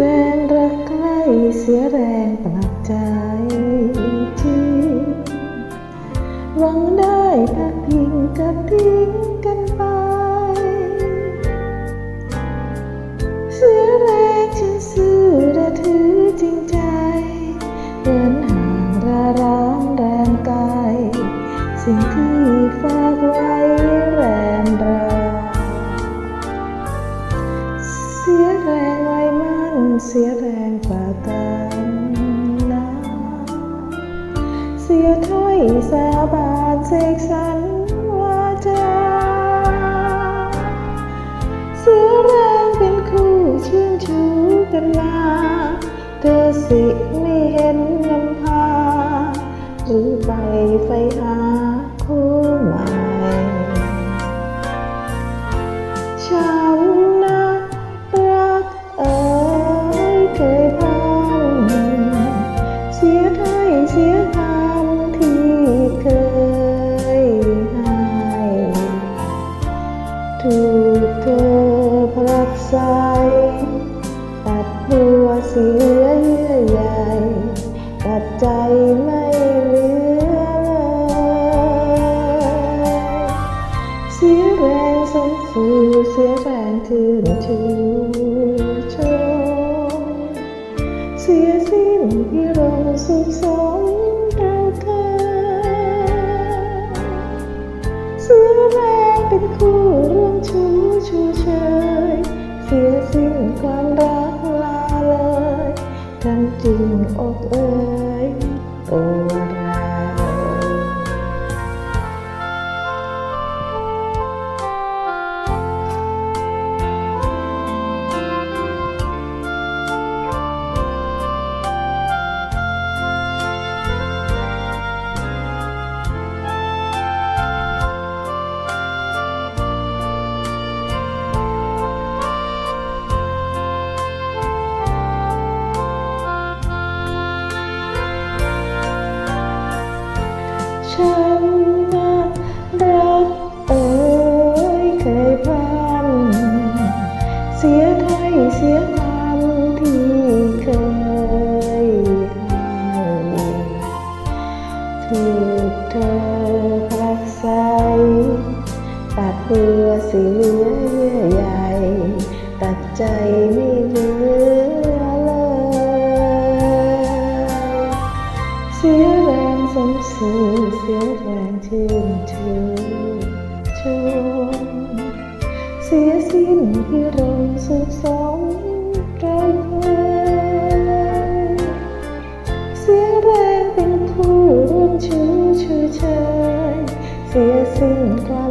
แรงรักใกล้เสียแรงปลับใจจริงหวังได้พักพิงกับทิ้งกันไป เสียแรงฉันซื่อและถือจริงใจเดินห่างระรางแรงกาย สิ่งที่ เสียแรงกว่ากันนะเสียถ้อยสาบานเสกสรรวาจาเสียแรงเป็นคู่ชื่นชูกันมา เธอสิไม่เห็นนำพาหรือไปไฟหา ถูกเธอผลักใสตัดหัวเสียเยื่อใยตัดใจไม่เหลือเลยเสียแรงสมสูเสียแรงทื่นชูชมเสียสิ้นพิรมสุขสมเร เป็นคู่ร่วมชูชูเชยเสียสิ้นความรักลาเลยทั้งจริงอกเอ่ยโอวา เพื่อเสียเยื่อใยตัดใจไม่เหลือเลยเสียแรงสมสู่เสียแรงชื่นชูชมเสียสิ้นพิรมสุขสมเราเคยเสียแรงเป็นคู่ร่วมชูชูเชยเสียสิ้นกา